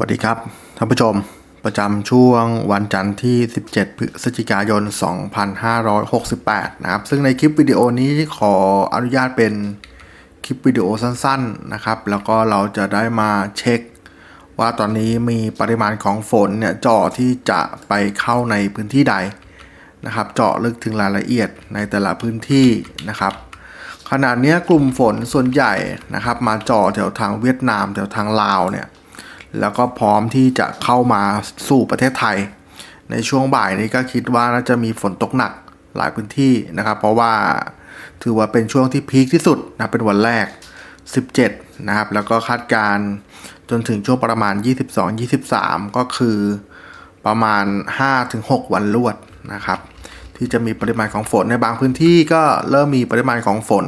วัสดีครับท่านผู้ชมประจำช่วงวันจันทร์ที่ 17 พฤศจิกายน 2568 นะครับ ซึ่งในคลิปวิดีโอนี้ขออนุญาตเป็นคลิปวิดีโอสั้นๆนะครับ แล้วก็เราจะได้มาเช็ค ว่าตอนนี้มีปริมาณของฝนเนี่ยเจาะที่จะไปเข้าในพื้นที่ใดนะครับ เจาะลึกถึงรายละเอียดในแต่ละพื้นที่นะครับขณะเนี้กลุ่มฝนส่วนใหญ่นะครับ มาเจาะแถวทางเวียดนามแถวทางลาวเนี่ย แล้วก็พร้อมที่จะเข้ามาสู่ประเทศไทย ในช่วงบ่ายนี้ก็คิดว่าน่าจะมีฝนตกหนักหลายพื้นที่นะครับ เพราะว่าถือว่าเป็นช่วงที่พีคที่สุดนะเป็นวันแรก 17 นะครับ แล้วก็คาดการณ์จนถึงช่วงประมาณ 22-23 ก็คือประมาณ 5-6 วันรวดนะครับ ที่จะมีปริมาณของฝนในบางพื้นที่ก็เริ่มมีปริมาณของฝน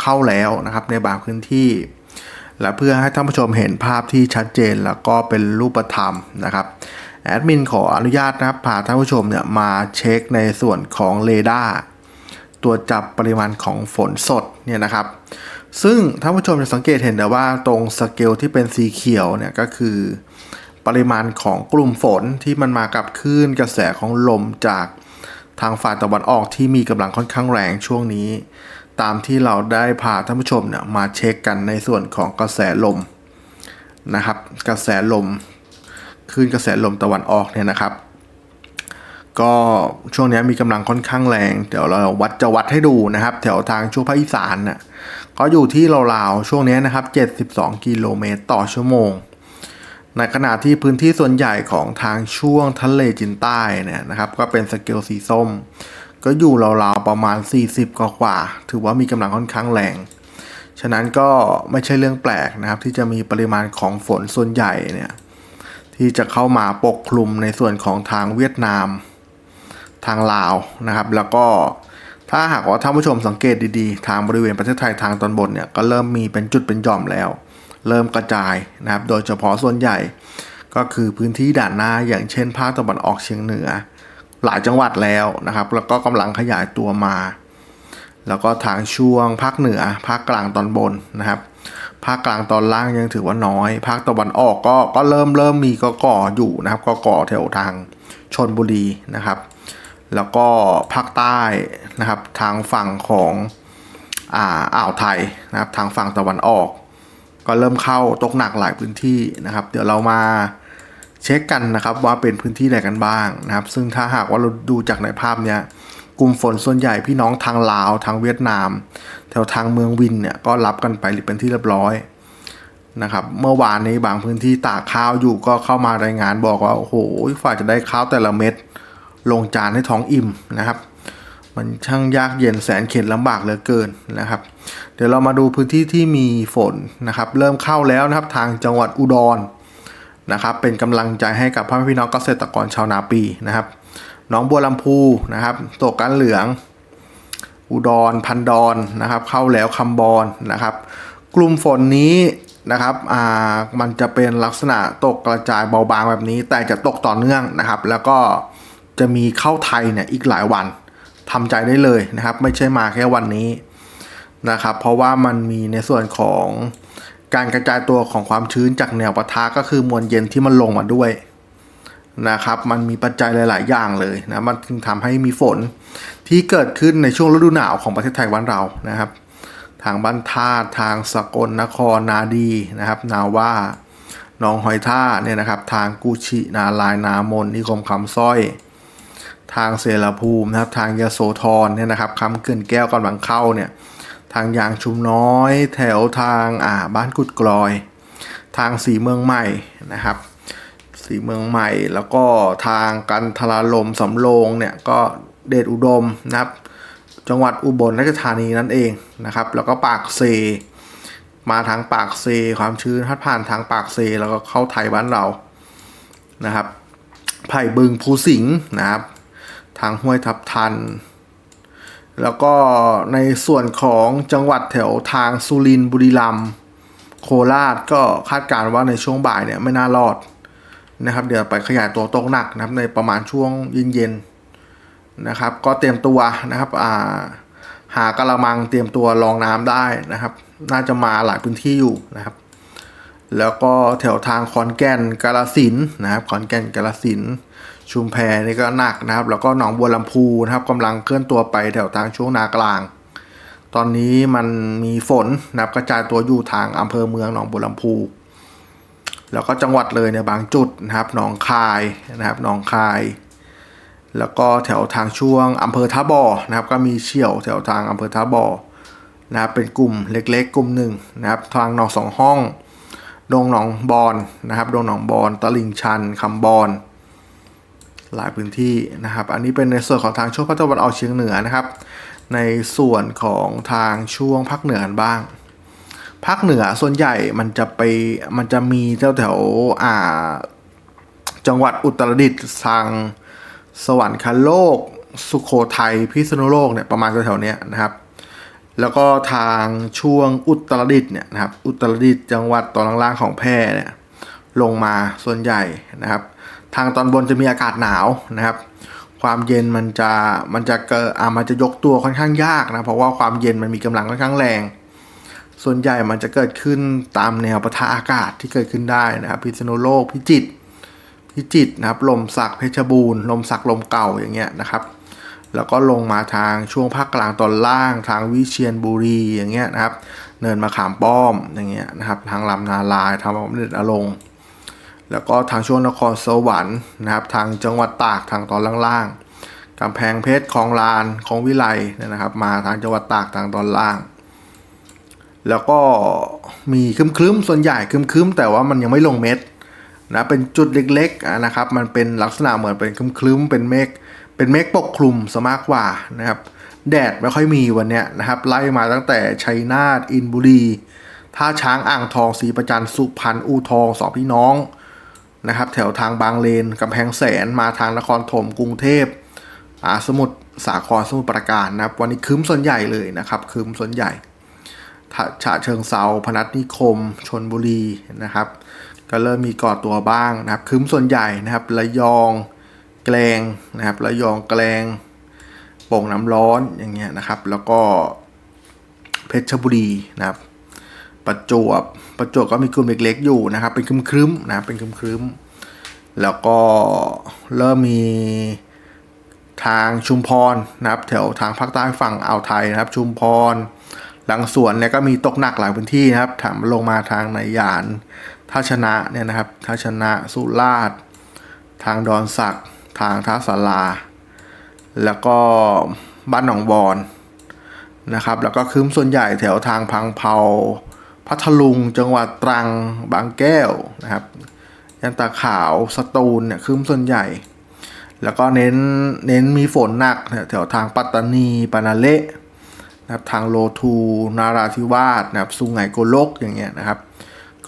เข้าแล้วนะครับ ในบางพื้นที่ และเพื่อให้ท่านผู้ชมเห็นภาพที่ชัดเจนแล้วก็เป็นรูปธรรมนะครับแอดมินขออนุญาตนะครับพาท่านผู้ชมเนี่ยมาเช็คในส่วนของเรดาร์ตรวจจับปริมาณของฝนสดเนี่ยนะครับ ซึ่งท่านผู้ชมจะสังเกตเห็นได้ว่าตรงสเกลที่เป็นสีเขียวเนี่ยก็คือ ปริมาณของกลุ่มฝนที่มันมากับคลื่นกระแสของลมจากทางฝ่ายตะวันออกที่มีกำลังค่อนข้างแรงช่วงนี้ ตามที่เราได้พาท่านผู้ชมเนี่ยมาเช็คกันในส่วนของกระแสลมนะครับ กระแสลมคลื่นกระแสลมตะวันออกเนี่ยนะครับ ก็ช่วงนี้มีกำลังค่อนข้างแรง เดี๋ยวเราวัดจะวัดให้ดูนะครับ แถวทางช่วงภาคอีสานน่ะก็อยู่ที่ราวๆช่วงนี้นะครับ 72 กิโลเมตรต่อชั่วโมง ในขณะที่พื้นที่ส่วนใหญ่ของทางช่วงทะเลจีนใต้เนี่ยนะครับ ก็เป็นสเกลสีส้ม ก็อยู่ราวๆประมาณ 40 กว่ากว่า ถือว่ามีกำลังค่อนข้างแรง ฉะนั้นก็ไม่ใช่เรื่องแปลกนะครับ ที่จะมีปริมาณของฝนส่วนใหญ่เนี่ยที่จะเข้ามาปกคลุมในส่วนของทางเวียดนาม ทางลาวนะครับ แล้วก็ถ้าหากว่าท่านผู้ชมสังเกตดีๆ ทางบริเวณประเทศไทยทางตอนบนเนี่ยก็เริ่มมีเป็นจุดเป็นหย่อมแล้ว เริ่มกระจายนะครับ โดยเฉพาะส่วนใหญ่ ก็คือพื้นที่ด่านหน้าอย่างเช่นภาคตะวันออกเฉียงเหนือ หลายจังหวัดแล้วนะครับ แล้วก็กำลังขยายตัวมา แล้วก็ทางช่วงภาคเหนือภาคกลางตอนบนนะครับ ภาคกลางตอนล่างยังถือว่าน้อย ภาคตะวันออกก็ก็เริ่มเริ่มมีก็ก่ออยู่นะครับก็ก่อแถวทางชนบุรีนะครับ แล้วก็ภาคใต้นะครับ ทางฝั่งของอ่าอ่าวไทยนะครับ ทางฝั่งตะวันออก ก็เริ่มเข้าตกหนักหลายพื้นที่นะครับ เดี๋ยวเรามา เช็คกันนะครับว่าเป็นพื้นที่ไหนกันบ้างนะครับ ซึ่งถ้าหากว่าเราดูจากในภาพเนี้ยกลุ่มฝนส่วนใหญ่พี่น้องทางลาวทางเวียดนาม แถวทางเมืองวินเนี่ยก็รับกันไปเป็นที่เรียบร้อยนะครับเมื่อวานนี้บางพื้นที่ตากข้าวอยู่ก็เข้ามารายงานบอกว่าโอ้โหฝ่ายจะได้ข้าวแต่ละเม็ดลงจานให้ท้องอิ่มนะครับ มันช่างยากเย็นแสนเข็ญลำบากเหลือเกินนะครับ เดี๋ยวเรามาดูพื้นที่ที่มีฝนนะครับ เริ่มเข้าแล้วนะครับทางจังหวัดอุดร นะครับเป็นกำลังใจให้กับพ่อแม่พี่น้องเกษตรกรชาวนาปีนะครับน้องบัวลำพูนะครับตกกันเหลือง อุดรพันดอนนะครับ เข้าแล้วคำบอนนะครับ กลุ่มฝนนี้นะครับอ่ามันจะเป็นลักษณะตกกระจายเบาบางแบบนี้ แต่จะตกต่อเนื่องนะครับ แล้วก็จะมีเข้าไทยเนี่ยอีกหลายวันทำใจได้เลยนะครับ ไม่ใช่มาแค่วันนี้นะครับ เพราะว่ามันมีในส่วนของ การกระจายตัวของความชื้นจากแนวปะทะก็คือมวลเย็นที่มันลงมาด้วยนะครับ มันมีปัจจัยหลาย ๆ อย่างเลยนะมันถึงทำให้มีฝนที่เกิดขึ้นในช่วงฤดูหนาวของประเทศไทยบ้านเรานะครับ ทางบ้านท่าทางสกลนครนาดีนะครับ นาว่าหนองหอยท่าเนี่ยนะครับ ทางกุชินาลายนามนนิคมคำสร้อย ทางเสรภูมินะครับ ทางยโสธรเนี่ยนะครับคำเขื่อนแก้วกำลังเข้าเนี่ย ทางยางชุมน้อย แถวทางอ่าบ้านกุดกลอย ทางสีเมืองใหม่นะครับ สีเมืองใหม่ แล้วก็ทางกันทราลมสำโรงเนี่ยก็เดชอุดมนะครับ จังหวัดอุบลราชธานีนั่นเองนะครับ แล้วก็ปากเซ มาทางปากเซ ความชื้นพัดผ่านทางปากเซ แล้วก็เข้าไทยบ้านเรานะครับไผ่บึงภูสิงห์นะครับ ทางห้วยทับทัน แล้วก็ในส่วนของจังหวัดแถวทางสุรินทร์บุรีรัมย์โคราชก็คาดการณ์ว่าในช่วงบ่ายเนี่ยไม่น่ารอดนะครับ เดี๋ยวไปขยายตัวตกหนักนะครับในประมาณช่วงเย็นๆนะครับ ก็เตรียมตัวนะครับอ่าหากระมังเตรียมตัวรองน้ำได้นะครับ น่าจะมาหลายพื้นที่อยู่นะครับ แล้วก็แถวทางขอนแก่นกาลสินนะครับขอนแก่นกาลสิน ชุมแพนี่ก็หนักนะครับ แล้วก็หนองบัวลำพูนะครับกำลังเคลื่อนตัวไปแถวทางช่วงนากลาง ตอนนี้มันมีฝนนะครับกระจายตัวอยู่ทางอำเภอเมืองหนองบัวลำพู แล้วก็จังหวัดเลยในยบางจุดนะครับหนองคายนะครับหนองคาย แล้วก็แถวทางช่วงอำเภอท่าบ่อนะครับ ก็มีเชี่ยวแถวทางอำเภอท่าบ่อนะครับเป็นกลุ่มเล็กๆ กลุ่มหนึ่งนะครับ ทางหนองสองห้องดงหนองบอนนะครับดงหนองบอนตลิ่งชันคำบอน หลายพื้นที่นะครับ อันนี้เป็นในส่วนของทางช่วงภาคตะวันออกเฉียงเหนือนะครับ ในส่วนของทางช่วงภาคเหนือกันบ้างภาคเหนือส่วนใหญ่มันจะไปมันจะมีแถวแถวอ่า จังหวัดอุตรดิตถ์ทางสวรรคโลก สุโขทัยพิษณุโลกเนี่ยประมาณแถวๆนี้นะครับ แล้วก็ทางช่วงอุตรดิตถ์เนี่ยนะครับ อุตรดิตถ์จังหวัดตอนล่างๆของแพร่เนี่ยลงมาส่วนใหญ่นะครับ ทางตอนบนจะมีอากาศหนาวนะครับ ความเย็นมันจะมันจะเกิดอ่ามันจะยกตัวค่อนข้างยากนะเพราะว่าความเย็นมันมีกำลังค่อนข้างแรง ส่วนใหญ่มันจะเกิดขึ้นตามแนวปะทะอากาศที่เกิดขึ้นได้นะครับ พิษณุโลกพิจิตรพิจิตรนะครับ ลมสักเพชรบูรณ์ลมสักลมเก่าอย่างเงี้ยนะครับ แล้วก็ลงมาทางช่วงภาคกลางตอนล่าง ทางวิเชียรบุรีอย่างเงี้ยนะครับ เนินมะขามป้อมอย่างเงี้ยนะครับ ทางลำนาลายทางบำเน็จอลงค์ แล้วก็ทางช่วงนครสวรรค์นะครับทางจังหวัดตากทางตอนล่างๆกำแพงเพชรคลองลานคลองวิไลนะครับ มาทางจังหวัดตากทางตอนล่าง แล้วก็มีครึ้มๆส่วนใหญ่ครึ้มๆแต่ว่ามันยังไม่ลงเม็ดนะเป็นจุดเล็กๆนะครับ มันเป็นลักษณะเหมือนเป็นคลึ้มๆเป็นเมฆเป็นเมฆปกคลุมซะมากกว่านะครับ แดดไม่ค่อยมีวันเนี้ยนะครับ ไล่มาตั้งแต่ชัยนาทอินบุรีท่าช้างอ่างทองศรีประจันสุพรรณอูทองสองพี่น้อง นะครับ แถวทางบางเลนกำแพงแสนมาทางนครถมกรุงเทพอ่าสมุทรสาครสมุทรปราการนะครับ วันนี้ครึ้มส่วนใหญ่เลยนะครับครึ้มส่วนใหญ่ฉะเชิงเซาพนัสนิคมชนบุรีนะครับ ก็เริ่มมีก่อตัวบ้างนะครับครึ้มส่วนใหญ่นะครับระยองแกลงนะครับระยองแกลงโป่งน้ำร้อนอย่างเงี้ยนะครับ แล้วก็เพชรบุรีนะครับ ประจวบประจวบก็มีกลุ่มเล็กๆอยู่นะครับ เป็นครึ้มๆนะเป็นครึ้มๆแล้วก็เริ่มมีทางชุมพรนะครับ แถวทางภาคใต้ฝั่งอ่าวไทยนะครับ ชุมพรหลังสวนเนี่ยก็มีตกหนักหลายพื้นที่นะครับถามลงมาทางในยานท่าชนะเนี่ยนะครับท่าชนะสุราษฎร์ทางดอนสักทางท่าสาราแล้วก็บ้านหนองบอนนะครับ แล้วก็คืมส่วนใหญ่แถวทางพังเผา พัทลุง จังหวัดตรังบางแก้วนะครับยันตาขาวสตูลเนี่ยคืมส่วนใหญ่ แล้วก็เน้นเน้นมีฝนหนักแถวทางปัตตานีปานาเละนะครับทางโลทูนาราธิวาสนะครับสุงไหงโกลกอย่างเงี้ยนะครับ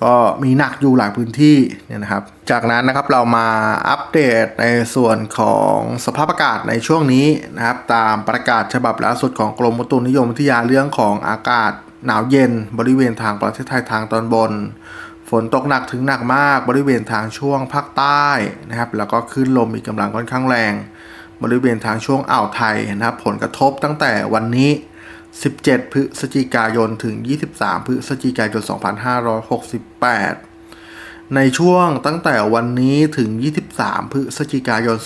ก็มีหนักอยู่หลายพื้นที่เนี่ยนะครับ จากนั้นนะครับเรามาอัปเดตในส่วนของสภาพอากาศในช่วงนี้นะครับ ตามประกาศฉบับล่าสุดของกรมอุตุนิยมวิทยาเรื่องของอากาศ หนาวเย็นบริเวณทางประเทศไทยทางตอนบน ฝนตกหนักถึงหนักมากบริเวณทางช่วงภาคใต้นะครับ แล้วก็คลื่นลมมีกำลังค่อนข้างแรง บริเวณทางช่วงอ่าวไทยนะครับ ผลกระทบตั้งแต่วันนี้ 17 พฤศจิกายนถึง 23 พฤศจิกายน 2568ในช่วงตั้งแต่วันนี้ถึง 23 พฤศจิกายน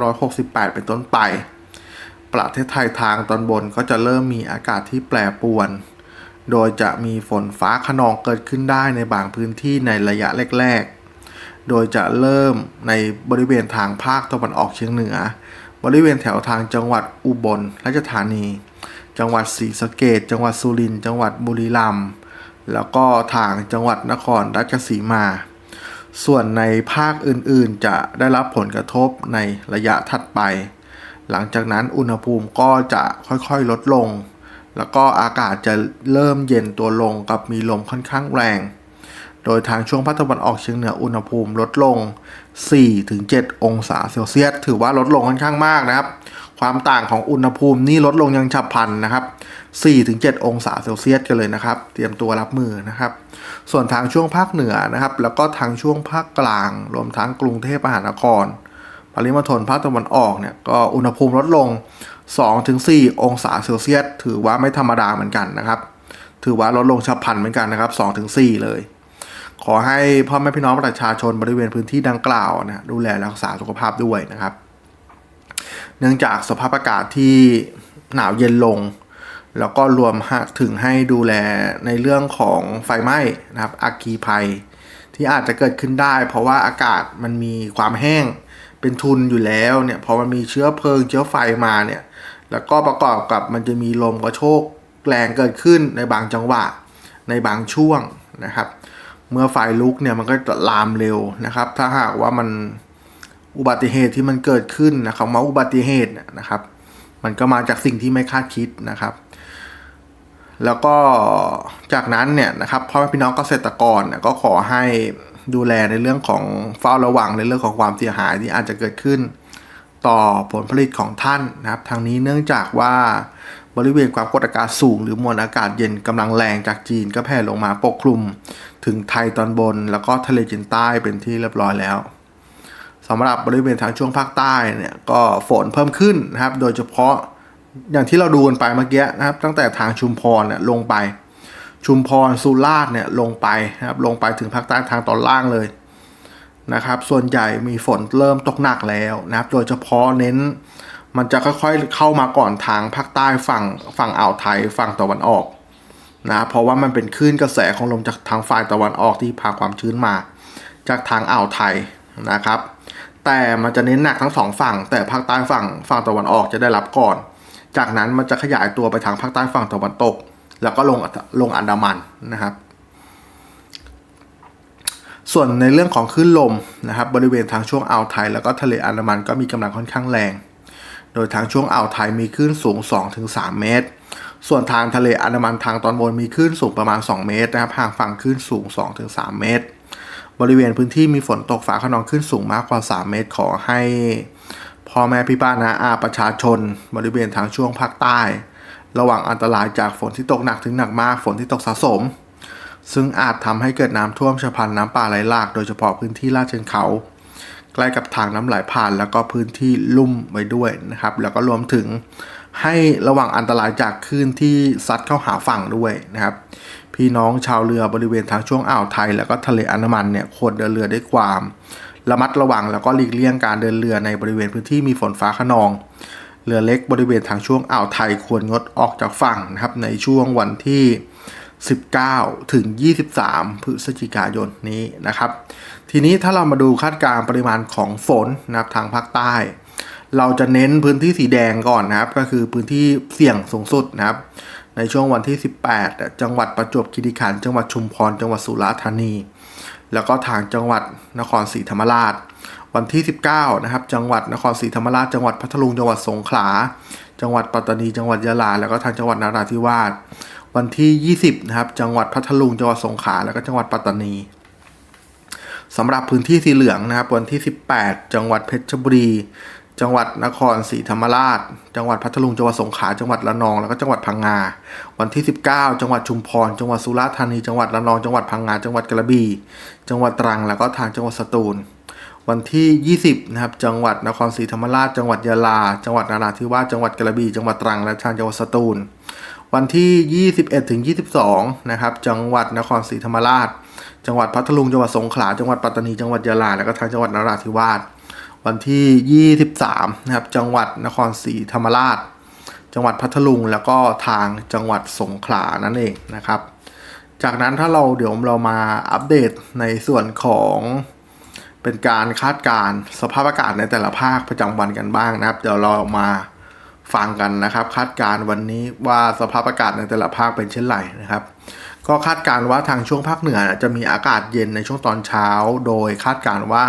2568 เป็นต้นไป ประเทศไทยทางตอนบนก็จะเริ่มมีอากาศที่แปรปรวน โดยจะมีฝนฟ้าขนองเกิดขึ้นได้ในบางพื้นที่ในระยะแรกๆ โดยจะเริ่มในบริเวณทางภาคตะวันออกเฉียงเหนือ บริเวณแถวทางจังหวัดอุบลราชธานี จังหวัดศรีสะเกดจังหวัดสุรินทร์จังหวัดบุรีรัมย์แล้วก็ทางจังหวัดนครราชสีมา ส่วนในภาคอื่นๆ จะได้รับผลกระทบในระยะถัดไป หลังจากนั้นอุณหภูมิก็จะค่อยๆลดลง แล้วก็อากาศจะเริ่มเย็นตัวลงกับมีลมค่อนข้างแรง โดยทางช่วงภาคตะวันออกเฉียงเหนืออุณหภูมิลดลง 4-7 องศาเซลเซียส ถือว่าลดลงค่อนข้างมากนะครับ ความต่างของอุณหภูมินี่ลดลงยังฉับพลันนะครับ 4-7 องศาเซลเซียสกันเลยนะครับ เตรียมตัวรับมือนะครับ ส่วนทางช่วงภาคเหนือนะครับ แล้วก็ทางช่วงภาคกลาง รวมทั้งกรุงเทพมหานคร ปริมณฑลภาคตะวันออกเนี่ยก็อุณหภูมิลดลง 2-4 องศาเซลเซียส ถือว่าไม่ธรรมดาเหมือนกันนะครับ ถือว่าลดลงฉับพลันเหมือนกันนะครับ 2-4 เลย ขอให้พ่อแม่พี่น้องประชาชนบริเวณพื้นที่ดังกล่าวนะดูแลรักษาสุขภาพด้วยนะครับ เนื่องจากสภาพอากาศที่หนาวเย็นลง แล้วก็รวมถึงให้ดูแลในเรื่องของไฟไหม้นะครับอัคคีภัย ที่อาจจะเกิดขึ้นได้ เพราะว่าอากาศมันมีความแห้ง เป็นทุนอยู่แล้วเนี่ยพอมันมีเชื้อเพลิงเชื้อไฟมาเนี่ยแล้วก็ประกอบกับมันจะมีลมกระโชกแรงเกิดขึ้นในบางจังหวะ ในบางช่วงนะครับ เมื่อไฟลุกเนี่ยมันก็จะลามเร็วนะครับ ถ้าหากว่ามันอุบัติเหตุที่มันเกิดขึ้นนะครับมาอุบัติเหตุนะครับ มันก็มาจากสิ่งที่ไม่คาดคิดนะครับ แล้วก็จากนั้นเนี่ยนะครับพ่อแม่พี่น้องเกษตรกรก็ขอให้ ดูแลในเรื่องของเฝ้าระวังในเรื่องของความเสียหายที่อาจจะเกิดขึ้น ต่อผลผลิตของท่านนะครับ ทางนี้เนื่องจากว่าบริเวณความกดอากาศสูง หรือมวลอากาศเย็นกำลังแรงจากจีนก็แผ่ลงมาปกคลุม ถึงไทยตอนบน แล้วก็ทะเลจีนใต้เป็นที่เรียบร้อยแล้วสำหรับบริเวณทางช่วงภาคใต้เนี่ยก็ฝนเพิ่มขึ้นนะครับ โดยเฉพาะอย่างที่เราดูกันไปเมื่อกี้นะครับ ตั้งแต่ทางชุมพรเนี่ยลงไป ชุมพรสุราษฎร์เนี่ยลงไปนะครับลงไปถึงภาคใต้ทางตอนล่างเลยนะครับส่วนใหญ่มีฝนเริ่มตกหนักแล้วนะครับโดยเฉพาะเน้นมันจะค่อยๆเข้ามาก่อนทางภาคใต้ฝั่งฝั่งอ่าวไทยฝั่งตะวันออกนะเพราะว่ามันเป็นคลื่นกระแสของลมจากทางฝ่ายตะวันออกที่พาความชื้นมา จากทางอ่าวไทยนะครับ แต่มันจะเน้นหนักทั้งสองฝั่ง แต่ภาคใต้ฝั่งฝั่งตะวันออกจะได้รับก่อน จากนั้นมันจะขยายตัวไปทางภาคใต้ฝั่งตะวันตก แล้วก็ลงลงอันดามันนะครับ ส่วนในเรื่องของคลื่นลมนะครับ บริเวณทางช่วงอ่าวไทย แล้วก็ทะเลอันดามันก็มีกำลังค่อนข้างแรง โดยทางช่วงอ่าวไทยมีคลื่นสูง 2-3 เมตร ส่วนทางทะเลอันดามันทางตอนบนมีคลื่นสูงประมาณ 2 เมตรนะครับห่างฝั่งคลื่นสูง 2-3 เมตร บริเวณพื้นที่มีฝนตกฟ้าขนองขึ้นสูงมากกว่า 3 เมตรขอให้พ่อแม่พี่ป้านาอาประชาชน บริเวณทางช่วงภาคใต้ ระวังอันตรายจากฝนที่ตกหนักถึงหนักมากฝนที่ตกสะสม ซึ่งอาจทำให้เกิดน้ำท่วมฉับพลันน้ำป่าไหลหลาก โดยเฉพาะพื้นที่ลาดเชิงเขา ใกล้กับทางน้ำไหลผ่าน แล้วก็พื้นที่ลุ่มไว้ด้วยนะครับ แล้วก็รวมถึงให้ระวังอันตรายจากคลื่นที่ซัดเข้าหาฝั่งด้วยนะครับ พี่น้องชาวเรือบริเวณทางช่วงอ่าวไทย แล้วก็ทะเลอันดามันเนี่ยควรเดินเรือด้วยความ ระมัดระวังแล้วก็หลีกเลี่ยงการเดินเรือในบริเวณพื้นที่มีฝนฟ้าขนอง เรือเล็กบริเวณทางช่วงอ่าวไทยควรงดออกจากฝั่งนะครับในช่วงวันที่ 19 ถึง 23 พฤศจิกายนนี้นะครับ ทีนี้ถ้าเรามาดูคาดการณ์ปริมาณของฝนนะครับทางภาคใต้ เราจะเน้นพื้นที่สีแดงก่อนนะครับ ก็คือพื้นที่เสี่ยงสูงสุดนะครับในช่วงวันที่ 18 จังหวัดประจวบคีรีขันธ์ จังหวัดชุมพร จังหวัดสุราษฎร์ธานี แล้วก็ทางจังหวัดนครศรีธรรมราช วันที่ 19 นะครับ จังหวัดนครศรีธรรมราช จังหวัดพัทลุง จังหวัดสงขลา จังหวัดปัตตานี จังหวัดยะลา แล้วก็ทางจังหวัดนราธิวาส วันที่ 20 นะครับ จังหวัดพัทลุง จังหวัดสงขลา แล้วก็จังหวัดปัตตานีสำหรับพื้นที่สีเหลืองนะครับ วันที่ 18 จังหวัดเพชรบุรี จังหวัดนครศรีธรรมราช จังหวัดพัทลุง จังหวัดสงขลา จังหวัดระนอง แล้วก็จังหวัดพังงา วันที่ 19 จังหวัดชุมพร จังหวัดสุราษฎร์ธานี จังหวัดระนอง จังหวัดพังงา จังหวัดกระบี่ จังหวัดตรัง แล้วก็ทางจังหวัดสตูล วันที่ 20 นะครับ จังหวัดนครศรีธรรมราช จังหวัดยะลา จังหวัดนราธิวาส จังหวัดกระบี่ จังหวัดตรัง และทางจังหวัดสตูล วันที่ 21 ถึง 22 นะครับ จังหวัดนครศรีธรรมราช จังหวัดพัทลุง จังหวัดสงขลา จังหวัดปัตตานี จังหวัดยะลา แล้วก็ทางจังหวัดนราธิวาส วันที่ 23 นะครับ จังหวัดนครศรีธรรมราช จังหวัดพัทลุง แล้วก็ทางจังหวัดสงขลา นั่นเองนะครับ จากนั้นถ้าเราเดี๋ยวเรามาอัปเดตในส่วนของ เป็นการคาดการณ์สภาพอากาศในแต่ละภาคประจำวันกันบ้างนะครับ เดี๋ยวเรามาฟังกันนะครับ คาดการณ์วันนี้ว่าสภาพอากาศในแต่ละภาคเป็นเช่นไรนะครับ ก็คาดการณ์ว่าทางช่วงภาคเหนือจะมีอากาศเย็นในช่วงตอนเช้า โดยคาดการณ์ว่า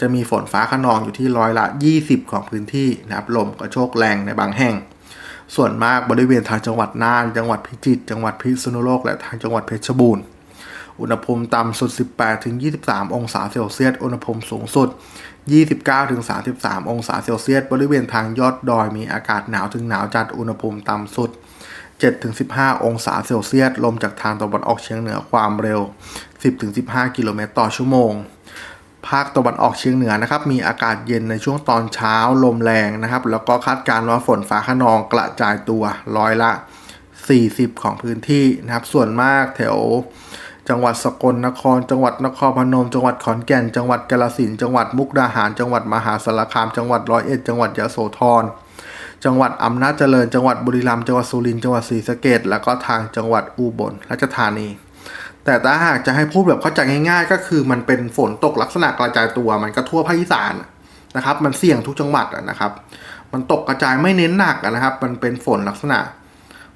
จะมีฝนฟ้าขนองอยู่ที่ร้อยละ 20 ของพื้นที่นะครับลมกระโชกแรงในบางแห่ง ส่วนมากบริเวณทางจังหวัดน่าน จังหวัดพิจิตรจังหวัดพิษณุโลกและทางจังหวัดเพชรบูรณ์ อุณหภูมิต่ำสุด 18ถึง23 องศาเซลเซียส อุณหภูมิสูงสุด 29ถึง33 องศาเซลเซียส บริเวณทางยอดดอยมีอากาศหนาวถึงหนาวจัด อุณหภูมิต่ำสุด 7-15 องศาเซลเซียส ลมจากทางตะวันออกเฉียงเหนือความเร็ว 10-15 กิโลเมตรต่อชั่วโมงภาคตะวันออกเฉียงเหนือนะครับมีอากาศเย็นในช่วงตอนเช้าลมแรงนะครับ แล้วก็คาดการณ์ว่าฝนฟ้าขนองกระจายตัวร้อยละ 40 ของพื้นที่นะครับ ส่วนมากแถว จังหวัดสกลนคร จังหวัดนครพนม จังหวัดขอนแก่น จังหวัดกาฬสินธุ์จังหวัดมุกดาหาร จังหวัดมหาสารคาม จังหวัดร้อยเอ็ด จังหวัดยโสธร จังหวัดอำนาจเจริญ จังหวัดบุรีรัมย์ จังหวัดสุรินทร์ จังหวัดศรีสะเกษแล้วก็ทางจังหวัดอุบลราชธานี แต่ถ้าหากจะให้พูดแบบเข้าใจง่าย ๆ ก็คือมันเป็นฝนตกลักษณะกระจายตัว มันก็ทั่วภาคอีสานนะครับ มันเสี่ยงทุกจังหวัดนะครับ มันตกกระจายไม่เน้นหนักนะครับ มันเป็นฝนลักษณะ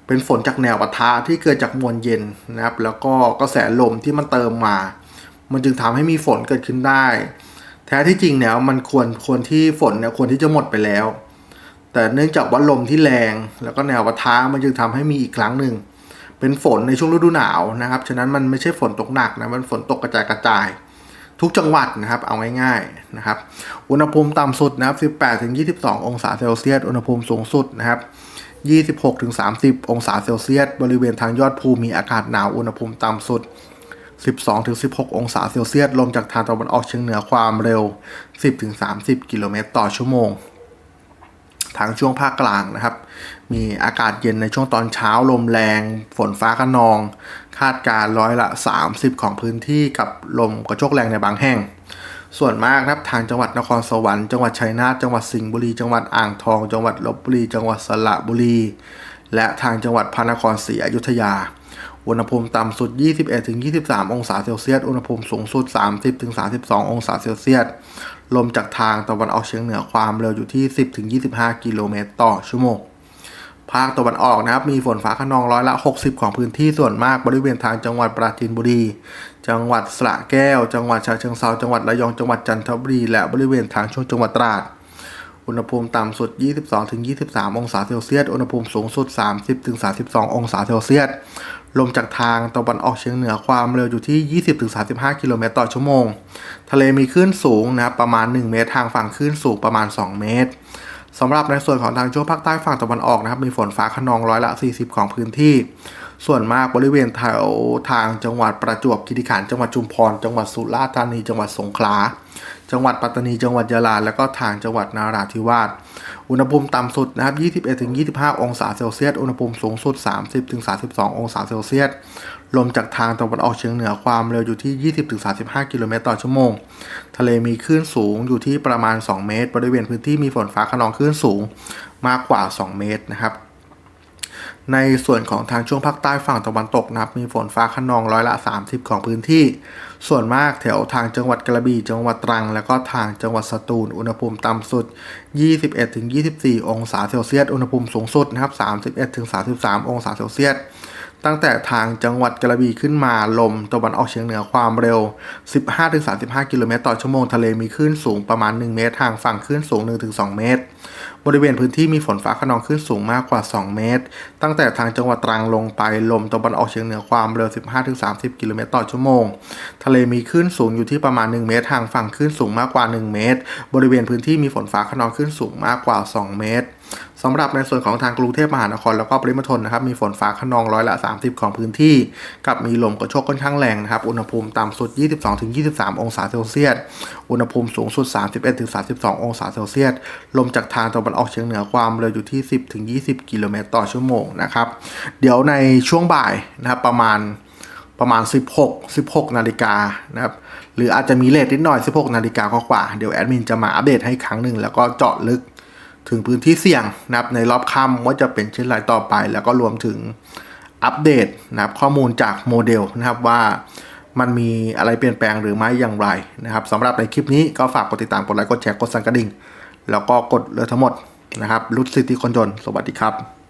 เป็นฝนจากแนวปะทะที่เกิดจากมวลเย็นนะครับ แล้วก็กระแสลมที่มันเติมมา มันจึงทำให้มีฝนเกิดขึ้นได้ แท้ที่จริงแล้วมันควรควรที่ฝนเนี่ยควรที่จะหมดไปแล้ว แต่เนื่องจากว่าลมที่แรง แล้วก็แนวปะทะมันจึงทำให้มีอีกครั้งหนึ่งเป็นฝนในช่วงฤดูหนาวนะครับ ฉะนั้นมันไม่ใช่ฝนตกหนักนะ มันฝนตกกระจายกระจาย ทุกจังหวัดนะครับ เอาง่ายๆนะครับ อุณหภูมิต่ำสุดนะครับ 18-22 องศาเซลเซียส อุณหภูมิสูงสุดนะครับ 26ถึง30 องศาเซลเซียส บริเวณทางยอดภูมีอากาศหนาวอุณหภูมิต่ำสุด 12ถึง16 องศาเซลเซียส ลมจากทางตะวันออกเฉียงเหนือความเร็ว 10ถึง30 กิโลเมตรต่อชั่วโมง ทางช่วงภาคกลางนะครับ มีอากาศเย็นในช่วงตอนเช้าลมแรง ฝนฟ้าขนอง คาดการร้อยละ 30 ของพื้นที่กับลมกระโชกแรงในบางแห่ง ส่วนมากนะครับทางจังหวัดนครสวรรค์จังหวัดชัยนาทจังหวัดสิงห์บุรี จังหวัดอ่างทอง จังหวัดลบบุรี จังหวัดสระบุรี และทางจังหวัดพระนครศรีอยุธยา อุณหภูมิต่ำสุด 21-23 องศาเซลเซียส อุณหภูมิสูงสุด 30-32 องศาเซลเซียส ลมจากทางตะวันออกเฉียงเหนือความเร็วอยู่ที่ 10-25 กิโลเมตรต่อชั่วโมงภาคตะวันออกนะครับมีฝนฟ้าขนองร้อยละ 60 ของพื้นที่ส่วนมากบริเวณทางจังหวัดปราจีนบุรี จังหวัดสระแก้ว จังหวัดฉะเชิงเทราจังหวัดระยองจังหวัดจันทบุรี และบริเวณทางช่วงจังหวัดตราด อุณหภูมิต่ำสุด 22-23 องศาเซลเซียส อุณหภูมิสูงสุด 30-32 องศาเซลเซียส ลมจากทางตะวันออกเฉียงเหนือความเร็วอยู่ที่ 20-35 กิโลเมตรต่อชั่วโมง ทะเลมีคลื่นสูงนะครับประมาณ 1 เมตร ทางฝั่งคลื่นสูงประมาณ 2 เมตรสำหรับในส่วนของทางช่วงภาคใต้ฝั่งตะวันออกนะครับมีฝนฟ้าขนองร้อยละ 40 ของพื้นที่ ส่วนมากบริเวณแถวทางจังหวัดประจวบคีรีขันธ์จังหวัดชุมพร จังหวัดสุราษฎร์ธานี จังหวัดสงขลา จังหวัดปัตตานี จังหวัดยะลา แล้วก็ทางจังหวัดนาราธิวาส อุณหภูมิต่ำสุดนะครับ 21-25 องศาเซลเซียส อุณหภูมิสูงสุด 30-32 องศาเซลเซียส ลมจากทางตะวันออกเฉียงเหนือความเร็วอยู่ที่ 20-35 กิโลเมตรต่อชั่วโมง ทะเลมีคลื่นสูงอยู่ที่ประมาณ 2 เมตร บริเวณพื้นที่มีฝนฟ้าขนองคลื่นสูงมากกว่า 2 เมตรนะครับ ในส่วนของทางช่วงภาคใต้ฝั่งตะวันตกนะครับ มีฝนฟ้าขนองร้อยละ 30 ของพื้นที่ ส่วนมากแถวทางจังหวัดกระบี่จังหวัดตรัง แล้วก็ทางจังหวัดสตูลอุณหภูมิต่ำสุด 21-24 องศาเซลเซียสอุณหภูมิสูงสุดนะครับ 31-33 องศาเซลเซียสตั้งแต่ทางจังหวัดกระบี่ขึ้นมาลมตะวันออกเฉียงเหนือความเร็ว 15-35 กิโลเมตรต่อชั่วโมงทะเลมีคลื่นสูงประมาณ 1 เมตร ทางฝั่งคลื่นสูง 1-2 เมตร บริเวณพื้นที่มีฝนฟ้าขนองคลื่นสูงมากกว่า 2 เมตร ตั้งแต่ทางจังหวัดตรังลงไปลมตะวันออกเฉียงเหนือความเร็ว 15-30 กิโลเมตรต่อชั่วโมง ทะเลมีคลื่นสูงอยู่ที่ประมาณ 1 เมตรทางฝั่งคลื่นสูงมากกว่า 1 เมตร บริเวณพื้นที่มีฝนฟ้าขนองคลื่นสูงมากกว่า 2 เมตร สำหรับในส่วนของทางกรุงเทพมหานครแล้วก็ปริมณฑลนะครับมีฝนฟ้าขนองร้อยละ 30 ของพื้นที่ กับมีลมกระโชกค่อนข้างแรงนะครับอุณหภูมิต่ำสุด 22-23 องศาเซลเซียสอุณหภูมิสูงสุด 31-32 องศาเซลเซียสลมจากทางตะวันออกเฉียงเหนือความเร็วอยู่ที่ 10-20 กิโลเมตรต่อชั่วโมงนะครับเดี๋ยวในช่วงบ่ายนะครับประมาณประมาณ 16 16 นาฬิกานะครับหรืออาจจะมีเลทนิดหน่อย 16 นาฬิกากว่า เดี๋ยวแอดมินจะมาอัปเดตให้ครั้งหนึ่งแล้วก็เจาะลึก ถึงพื้นที่เสี่ยงนะครับในรอบค่ำว่าจะเป็นเช่นไรต่อไป แล้วก็รวมถึงอัปเดตนะครับข้อมูลจากโมเดลนะครับว่ามันมีอะไรเปลี่ยนแปลงหรือไม่อย่างไรนะครับสำหรับในคลิปนี้ก็ฝากกดติดตามกดไลค์กดแชร์กดสั่นกระดิ่ง แล้วก็กดเลือทั้งหมดนะครับรุดสิทธิคนจน สวัสดีครับ